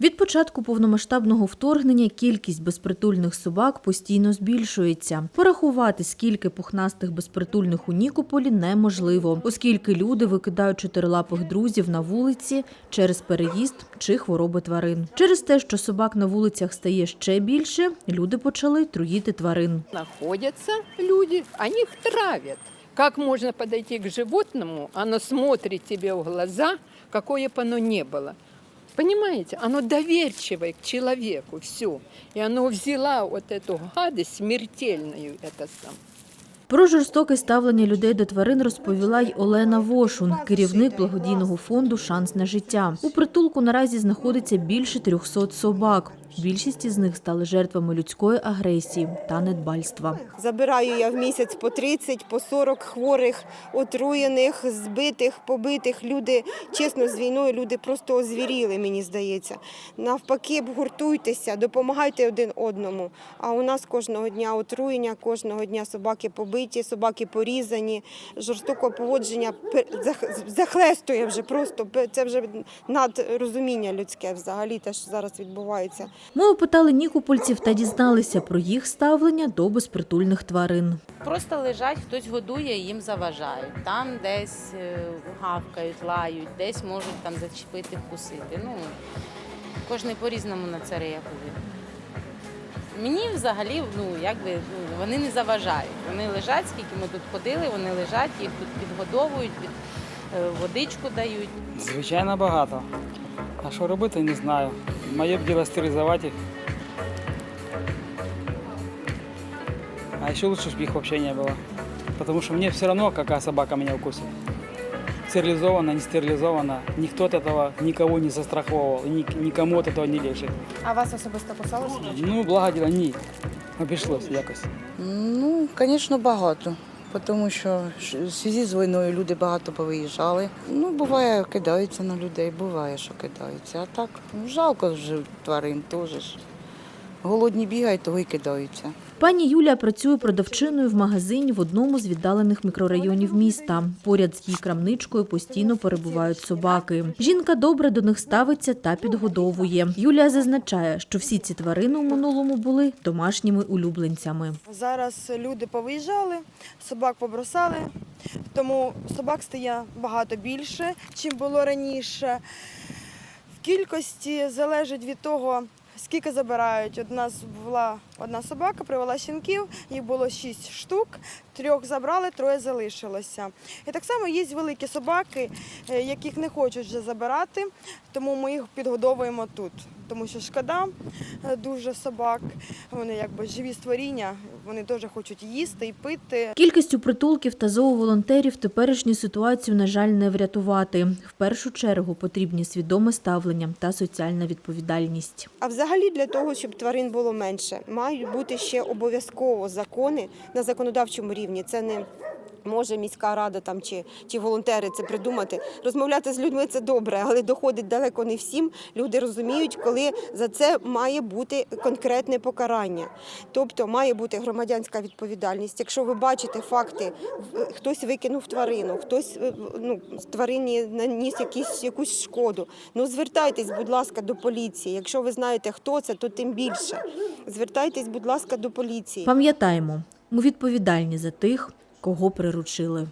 Від початку повномасштабного вторгнення кількість безпритульних собак постійно збільшується. Порахувати, скільки пухнастих безпритульних у Нікополі, неможливо, оскільки люди викидають чотирилапих друзів на вулиці через переїзд чи хвороби тварин. Через те, що собак на вулицях стає ще більше, люди почали труїти тварин. находятся люди, они их травят. Как можно подойти к животному, оно смотрит тебе в глаза, какое бы оно ни было. Понимаете, оно доверчивое к человеку, все. И оно взяла вот эту гадость смертельную, это сам. Про жорстоке ставлення людей до тварин розповіла й Олена Вошун, керівник благодійного фонду Шанс на життя. У притулку наразі знаходиться більше 300 собак. Більшість із них стали жертвами людської агресії та недбальства. Забираю я в місяць по 30, по 40 хворих, отруєних, збитих, побитих. Люди, чесно, з війною люди просто озвіріли, мені здається. Навпаки, гуртуйтеся, допомагайте один одному. А у нас кожного дня отруєння, кожного дня собаки побиті, собаки порізані, жорстоке поводження захлестує вже просто. Це вже надрозуміння людське взагалі, те, що зараз відбувається. Ми опитали нікопольців та дізналися про їх ставлення до безпритульних тварин. Просто лежать, хтось годує, їм заважають. Там десь е, гавкають, лають, десь можуть там зачепити, вкусити. Ну, кожен по-різному на це реагує. Мені взагалі ну, якби, ну, вони не заважають. Вони лежать, скільки ми тут ходили, вони лежать, їх тут підгодовують, під, е, водичку дають. Звичайно, багато. А що робити, не знаю. Моє б діло стерилізувати їх. А ще лучше, щоб їх взагалі не було. Тому що мені все одно, яка собака мене укусить. Стерилизована, не стерилизована. Ніхто від цього нікого не застраховував, ні, нікому від цього не лежить. А вас особисто кусалося? Ну, благо діло, ні. Обійшлося якось. Ну, звісно, багато. Тому що ж- в зв'язку з війною люди багато повиїжджали. Ну, буває, кидаються на людей, буває, що кидаються. А так, ну, жалко вже тварин теж. Голодні бігають, того й кидаються. Пані Юлія працює продавчиною в магазині в одному з віддалених мікрорайонів міста. Поряд з її крамничкою постійно перебувають собаки. Жінка добре до них ставиться та підгодовує. Юлія зазначає, що всі ці тварини у минулому були домашніми улюбленцями. Зараз люди повиїжджали, собак побросали, тому собак стає багато більше, чим було раніше. В кількості залежить від того, скільки забирають. Нас була одна собака, привела щенків, їх було шість штук, трьох забрали, троє залишилося. І так само є великі собаки, е, яких не хочуть вже забирати, тому ми їх підгодовуємо тут. Тому що шкода е, дуже собак, вони якби живі створіння, вони теж хочуть їсти і пити. Кількістю притулків та зооволонтерів теперішню ситуацію, на жаль, не врятувати. В першу чергу потрібні свідоме ставлення та соціальна відповідальність. А взагалі для того, щоб тварин було менше, мають бути ще обов'язково закони на законодавчому рівні. Це не може міська рада там чи, чи волонтери це придумати. Розмовляти з людьми це добре, але доходить далеко не всім. Люди розуміють, коли за це має бути конкретне покарання. Тобто має бути громадянська відповідальність. Якщо ви бачите факти, хтось викинув тварину, хтось е, ну, тварині наніс якісь, якусь шкоду. Ну звертайтесь, будь ласка, до поліції. Якщо ви знаєте, хто це, то тим більше. Звертайтесь, будь ласка, до поліції. Пам'ятаємо, ми відповідальні за тих, кого приручили.